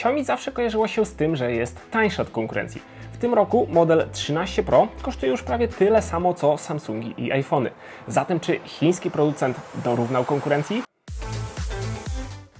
Xiaomi zawsze kojarzyło się z tym, że jest tańsze od konkurencji. W tym roku model 13 Pro kosztuje już prawie tyle samo co Samsungi i iPhony. Zatem czy chiński producent dorównał konkurencji?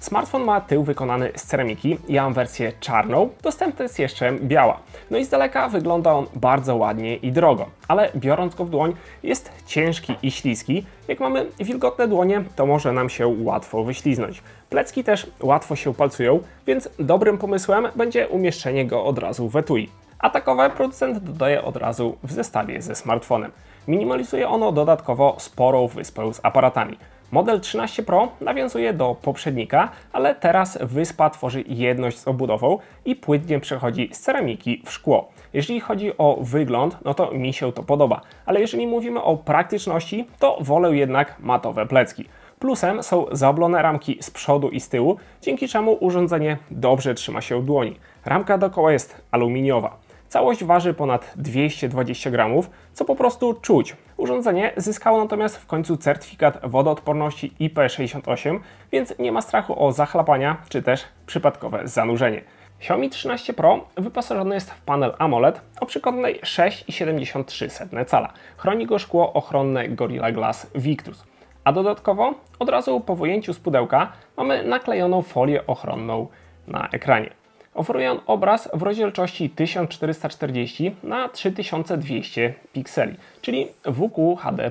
Smartfon ma tył wykonany z ceramiki, ja mam wersję czarną, dostępna jest jeszcze biała. No i z daleka wygląda on bardzo ładnie i drogo, ale biorąc go w dłoń jest ciężki i śliski. Jak mamy wilgotne dłonie, to może nam się łatwo wyśliznąć. Plecki też łatwo się palcują, więc dobrym pomysłem będzie umieszczenie go od razu w etui. A takowe producent dodaje od razu w zestawie ze smartfonem. Minimalizuje ono dodatkowo sporą wyspę z aparatami. Model 13 Pro nawiązuje do poprzednika, ale teraz wyspa tworzy jedność z obudową i płynnie przechodzi z ceramiki w szkło. Jeżeli chodzi o wygląd, no to mi się to podoba, ale jeżeli mówimy o praktyczności, to wolę jednak matowe plecki. Plusem są zaoblone ramki z przodu i z tyłu, dzięki czemu urządzenie dobrze trzyma się w dłoni. Ramka dookoła jest aluminiowa. Całość waży ponad 220 gramów, co po prostu czuć. Urządzenie zyskało natomiast w końcu certyfikat wodoodporności IP68, więc nie ma strachu o zachlapania czy też przypadkowe zanurzenie. Xiaomi 13 Pro wyposażony jest w panel AMOLED o przykładnej 6,73 cala. Chroni go szkło ochronne Gorilla Glass Victus. A dodatkowo, od razu po wyjęciu z pudełka, mamy naklejoną folię ochronną na ekranie. Oferuje on obraz w rozdzielczości 1440 na 3200 pikseli, czyli WQHD+,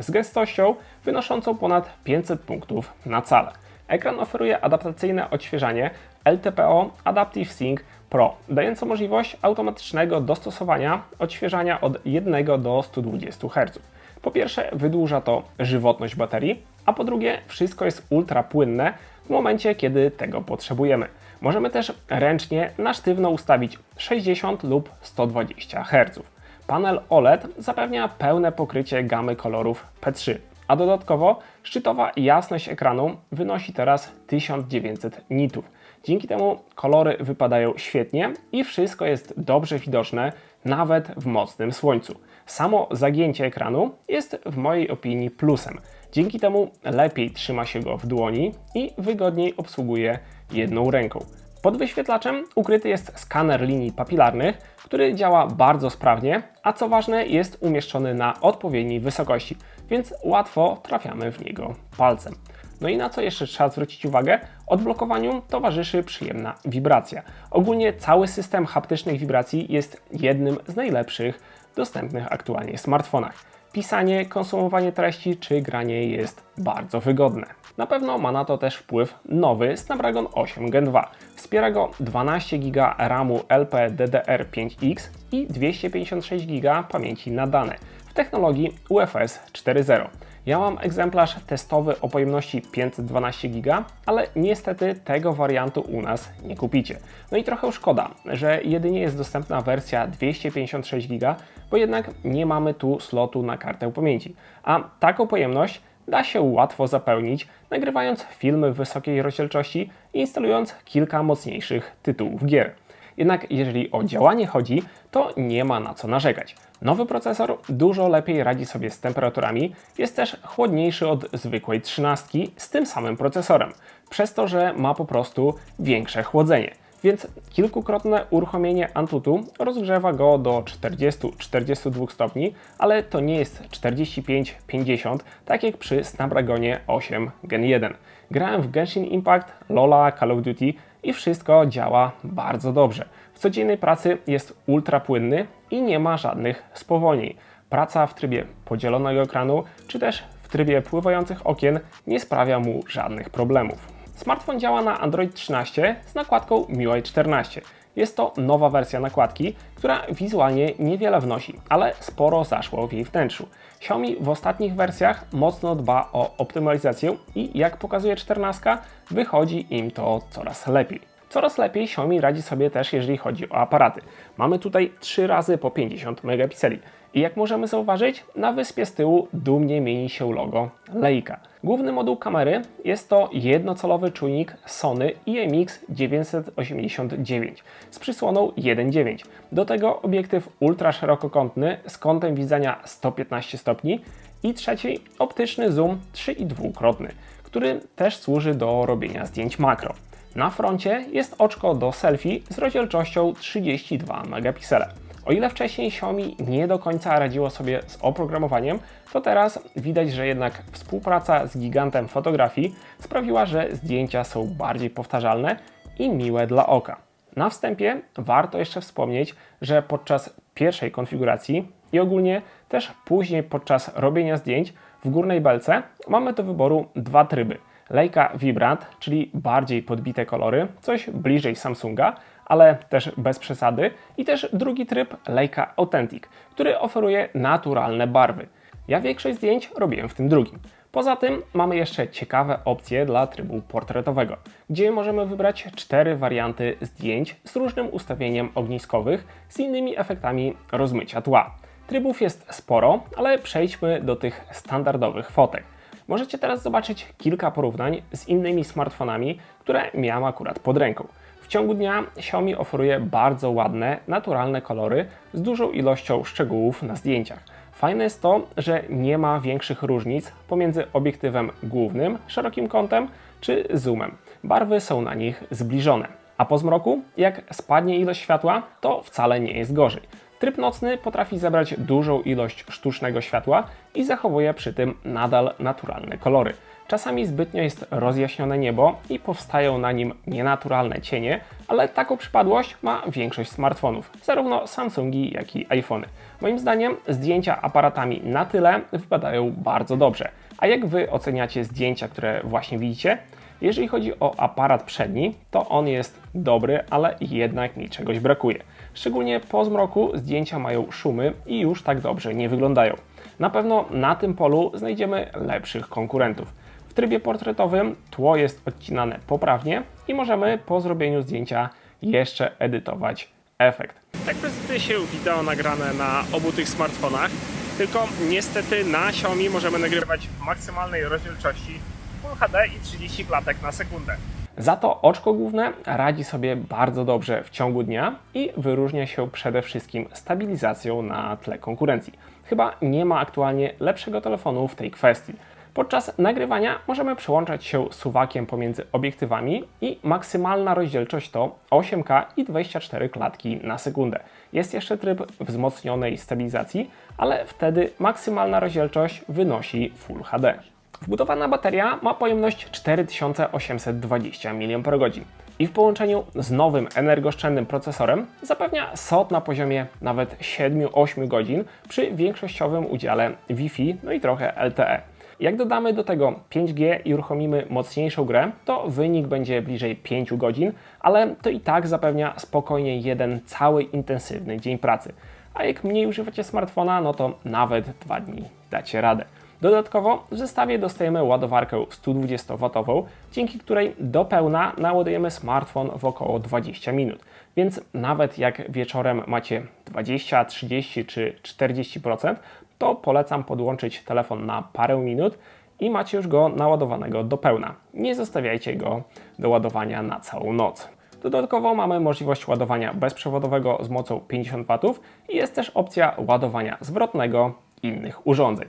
z gęstością wynoszącą ponad 500 punktów na calę. Ekran oferuje adaptacyjne odświeżanie LTPO Adaptive Sync Pro, dające możliwość automatycznego dostosowania odświeżania od 1 do 120 Hz. Po pierwsze, wydłuża to żywotność baterii, a po drugie, wszystko jest ultra płynne w momencie, kiedy tego potrzebujemy. Możemy też ręcznie na sztywno ustawić 60 lub 120 Hz. Panel OLED zapewnia pełne pokrycie gamy kolorów P3, a dodatkowo szczytowa jasność ekranu wynosi teraz 1900 nitów. Dzięki temu kolory wypadają świetnie i wszystko jest dobrze widoczne nawet w mocnym słońcu. Samo zagięcie ekranu jest w mojej opinii plusem. Dzięki temu lepiej trzyma się go w dłoni i wygodniej obsługuje jedną ręką. Pod wyświetlaczem ukryty jest skaner linii papilarnych, który działa bardzo sprawnie, a co ważne jest umieszczony na odpowiedniej wysokości, więc łatwo trafiamy w niego palcem. No i na co jeszcze trzeba zwrócić uwagę? Odblokowaniu towarzyszy przyjemna wibracja. Ogólnie cały system haptycznych wibracji jest jednym z najlepszych dostępnych aktualnie w smartfonach. Pisanie, konsumowanie treści czy granie jest bardzo wygodne. Na pewno ma na to też wpływ nowy Snapdragon 8 Gen 2. Wspiera go 12 GB RAMu LPDDR5X i 256 GB pamięci na dane w technologii UFS 4.0. Ja mam egzemplarz testowy o pojemności 512 GB, ale niestety tego wariantu u nas nie kupicie. No i trochę szkoda, że jedynie jest dostępna wersja 256 GB, bo jednak nie mamy tu slotu na kartę pamięci. A taką pojemność da się łatwo zapełnić, nagrywając filmy w wysokiej rozdzielczości i instalując kilka mocniejszych tytułów gier. Jednak jeżeli o działanie chodzi, to nie ma na co narzekać. Nowy procesor dużo lepiej radzi sobie z temperaturami, jest też chłodniejszy od zwykłej 13 z tym samym procesorem, przez to, że ma po prostu większe chłodzenie. Więc kilkukrotne uruchomienie Antutu rozgrzewa go do 40-42 stopni, ale to nie jest 45-50, tak jak przy Snapdragonie 8 Gen 1. Grałem w Genshin Impact, Lola, Call of Duty i wszystko działa bardzo dobrze. W codziennej pracy jest ultra płynny i nie ma żadnych spowolnień. Praca w trybie podzielonego ekranu czy też w trybie pływających okien nie sprawia mu żadnych problemów. Smartfon działa na Android 13 z nakładką MIUI 14. Jest to nowa wersja nakładki, która wizualnie niewiele wnosi, ale sporo zaszło w jej wnętrzu. Xiaomi w ostatnich wersjach mocno dba o optymalizację i jak pokazuje 14, wychodzi im to coraz lepiej. Coraz lepiej Xiaomi radzi sobie też jeżeli chodzi o aparaty. Mamy tutaj 3 razy po 50 megapikseli. I jak możemy zauważyć, na wyspie z tyłu dumnie mieni się logo Leica. Główny moduł kamery jest to jednocalowy czujnik Sony IMX 989 z przysłoną 1.9. Do tego obiektyw ultraszerokokątny z kątem widzenia 115 stopni i trzeci optyczny zoom 3,2-krotny, który też służy do robienia zdjęć makro. Na froncie jest oczko do selfie z rozdzielczością 32 megapiksele. O ile wcześniej Xiaomi nie do końca radziło sobie z oprogramowaniem, to teraz widać, że jednak współpraca z gigantem fotografii sprawiła, że zdjęcia są bardziej powtarzalne i miłe dla oka. Na wstępie warto jeszcze wspomnieć, że podczas pierwszej konfiguracji i ogólnie też później podczas robienia zdjęć w górnej belce mamy do wyboru dwa tryby. Leica Vibrant, czyli bardziej podbite kolory, coś bliżej Samsunga, ale też bez przesady, i też drugi tryb Leica Authentic, który oferuje naturalne barwy. Ja większość zdjęć robiłem w tym drugim. Poza tym mamy jeszcze ciekawe opcje dla trybu portretowego, gdzie możemy wybrać cztery warianty zdjęć z różnym ustawieniem ogniskowych, z innymi efektami rozmycia tła. Trybów jest sporo, ale przejdźmy do tych standardowych fotek. Możecie teraz zobaczyć kilka porównań z innymi smartfonami, które miałem akurat pod ręką. W ciągu dnia Xiaomi oferuje bardzo ładne, naturalne kolory z dużą ilością szczegółów na zdjęciach. Fajne jest to, że nie ma większych różnic pomiędzy obiektywem głównym, szerokim kątem czy zoomem. Barwy są na nich zbliżone. A po zmroku, jak spadnie ilość światła, to wcale nie jest gorzej. Tryb nocny potrafi zebrać dużą ilość sztucznego światła i zachowuje przy tym nadal naturalne kolory. Czasami zbytnio jest rozjaśnione niebo i powstają na nim nienaturalne cienie, ale taką przypadłość ma większość smartfonów, zarówno Samsungi, jak i iPhony. Moim zdaniem zdjęcia aparatami na tyle wypadają bardzo dobrze. A jak Wy oceniacie zdjęcia, które właśnie widzicie? Jeżeli chodzi o aparat przedni, to on jest dobry, ale jednak mi czegoś brakuje. Szczególnie po zmroku zdjęcia mają szumy i już tak dobrze nie wyglądają. Na pewno na tym polu znajdziemy lepszych konkurentów. W trybie portretowym tło jest odcinane poprawnie i możemy po zrobieniu zdjęcia jeszcze edytować efekt. Tak prezentuje się wideo nagrane na obu tych smartfonach, tylko niestety na Xiaomi możemy nagrywać w maksymalnej rozdzielczości Full HD i 30 klatek na sekundę. Za to oczko główne radzi sobie bardzo dobrze w ciągu dnia i wyróżnia się przede wszystkim stabilizacją na tle konkurencji. Chyba nie ma aktualnie lepszego telefonu w tej kwestii. Podczas nagrywania możemy przełączać się suwakiem pomiędzy obiektywami i maksymalna rozdzielczość to 8K i 24 klatki na sekundę. Jest jeszcze tryb wzmocnionej stabilizacji, ale wtedy maksymalna rozdzielczość wynosi Full HD. Wbudowana bateria ma pojemność 4820 mAh i w połączeniu z nowym energooszczędnym procesorem zapewnia SOT na poziomie nawet 7-8 godzin przy większościowym udziale Wi-Fi, no i trochę LTE. Jak dodamy do tego 5G i uruchomimy mocniejszą grę, to wynik będzie bliżej 5 godzin, ale to i tak zapewnia spokojnie jeden cały intensywny dzień pracy. A jak mniej używacie smartfona, no to nawet 2 dni dacie radę. Dodatkowo w zestawie dostajemy ładowarkę 120W, dzięki której do pełna naładujemy smartfon w około 20 minut. Więc nawet jak wieczorem macie 20, 30 czy 40%, to polecam podłączyć telefon na parę minut i macie już go naładowanego do pełna. Nie zostawiajcie go do ładowania na całą noc. Dodatkowo mamy możliwość ładowania bezprzewodowego z mocą 50W i jest też opcja ładowania zwrotnego innych urządzeń.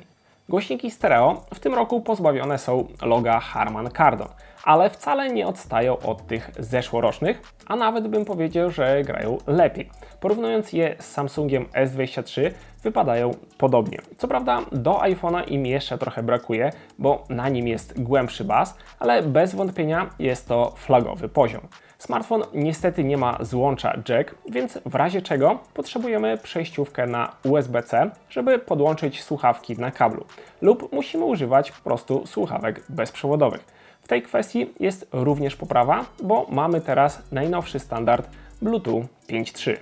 Głośniki stereo w tym roku pozbawione są loga Harman Kardon, ale wcale nie odstają od tych zeszłorocznych, a nawet bym powiedział, że grają lepiej. Porównując je z Samsungiem S23, wypadają podobnie. Co prawda do iPhone'a im jeszcze trochę brakuje, bo na nim jest głębszy bas, ale bez wątpienia jest to flagowy poziom. Smartfon niestety nie ma złącza jack, więc w razie czego potrzebujemy przejściówkę na USB-C, żeby podłączyć słuchawki na kablu, lub musimy używać po prostu słuchawek bezprzewodowych. W tej kwestii jest również poprawa, bo mamy teraz najnowszy standard Bluetooth 5.3.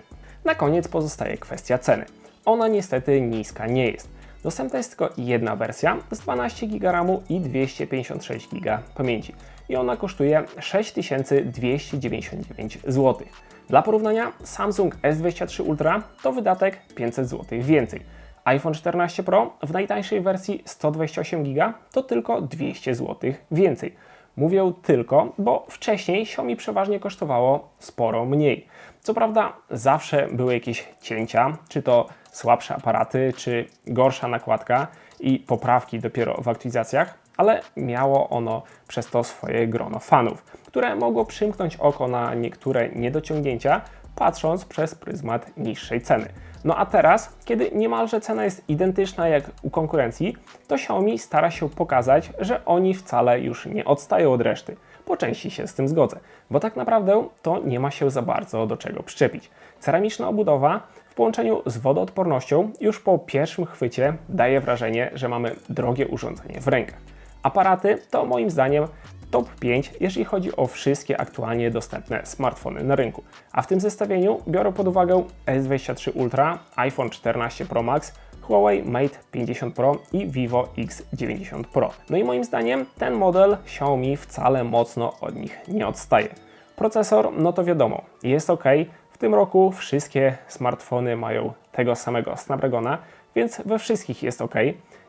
Na koniec pozostaje kwestia ceny. Ona niestety niska nie jest. Dostępna jest tylko jedna wersja z 12 GB i 256 GB pamięci i ona kosztuje 6299 zł. Dla porównania Samsung S23 Ultra to wydatek 500 zł więcej. iPhone 14 Pro w najtańszej wersji 128 GB to tylko 200 zł więcej. Mówię tylko, bo wcześniej Xiaomi przeważnie kosztowało sporo mniej. Co prawda zawsze były jakieś cięcia, czy to słabsze aparaty, czy gorsza nakładka i poprawki dopiero w aktualizacjach, ale miało ono przez to swoje grono fanów, które mogło przymknąć oko na niektóre niedociągnięcia, patrząc przez pryzmat niższej ceny. No a teraz, kiedy niemalże cena jest identyczna jak u konkurencji, to Xiaomi stara się pokazać, że oni wcale już nie odstają od reszty. Po części się z tym zgodzę, bo tak naprawdę to nie ma się za bardzo do czego przyczepić. Ceramiczna obudowa w połączeniu z wodoodpornością już po pierwszym chwycie daje wrażenie, że mamy drogie urządzenie w rękach. Aparaty to moim zdaniem top 5, jeżeli chodzi o wszystkie aktualnie dostępne smartfony na rynku. A w tym zestawieniu biorę pod uwagę S23 Ultra, iPhone 14 Pro Max, Huawei Mate 50 Pro i Vivo X90 Pro. No i moim zdaniem ten model Xiaomi wcale mocno od nich nie odstaje. Procesor, no to wiadomo, jest ok. W tym roku wszystkie smartfony mają tego samego Snapdragona, więc we wszystkich jest ok.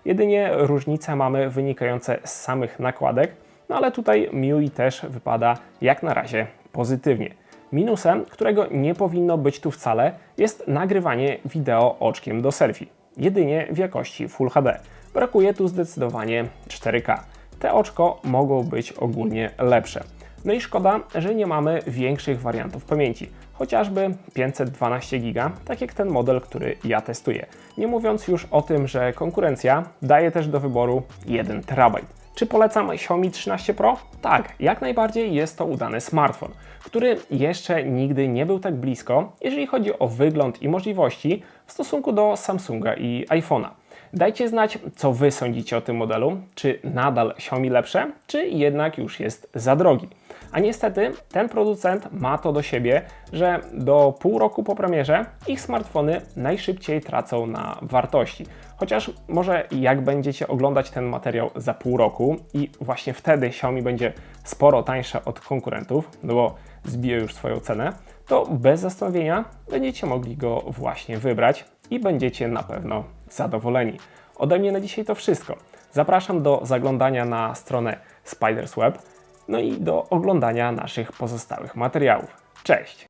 Jedynie różnice mamy wynikające z samych nakładek, no ale tutaj MIUI też wypada jak na razie pozytywnie. Minusem, którego nie powinno być tu wcale, jest nagrywanie wideo oczkiem do selfie. Jedynie w jakości Full HD. Brakuje tu zdecydowanie 4K. Te oczko mogą być ogólnie lepsze. No i szkoda, że nie mamy większych wariantów pamięci, chociażby 512 GB, tak jak ten model, który ja testuję. Nie mówiąc już o tym, że konkurencja daje też do wyboru 1 TB. Czy polecam Xiaomi 13 Pro? Tak, jak najbardziej jest to udany smartfon, który jeszcze nigdy nie był tak blisko, jeżeli chodzi o wygląd i możliwości w stosunku do Samsunga i iPhone'a. Dajcie znać, co Wy sądzicie o tym modelu. Czy nadal Xiaomi lepsze, czy jednak już jest za drogi. A niestety ten producent ma to do siebie, że do pół roku po premierze ich smartfony najszybciej tracą na wartości. Chociaż może jak będziecie oglądać ten materiał za pół roku i właśnie wtedy Xiaomi będzie sporo tańsze od konkurentów, no bo zbije już swoją cenę, to bez zastanowienia będziecie mogli go właśnie wybrać i będziecie na pewno zadowoleni. Ode mnie na dzisiaj to wszystko. Zapraszam do zaglądania na stronę Spiders Web, no i do oglądania naszych pozostałych materiałów. Cześć!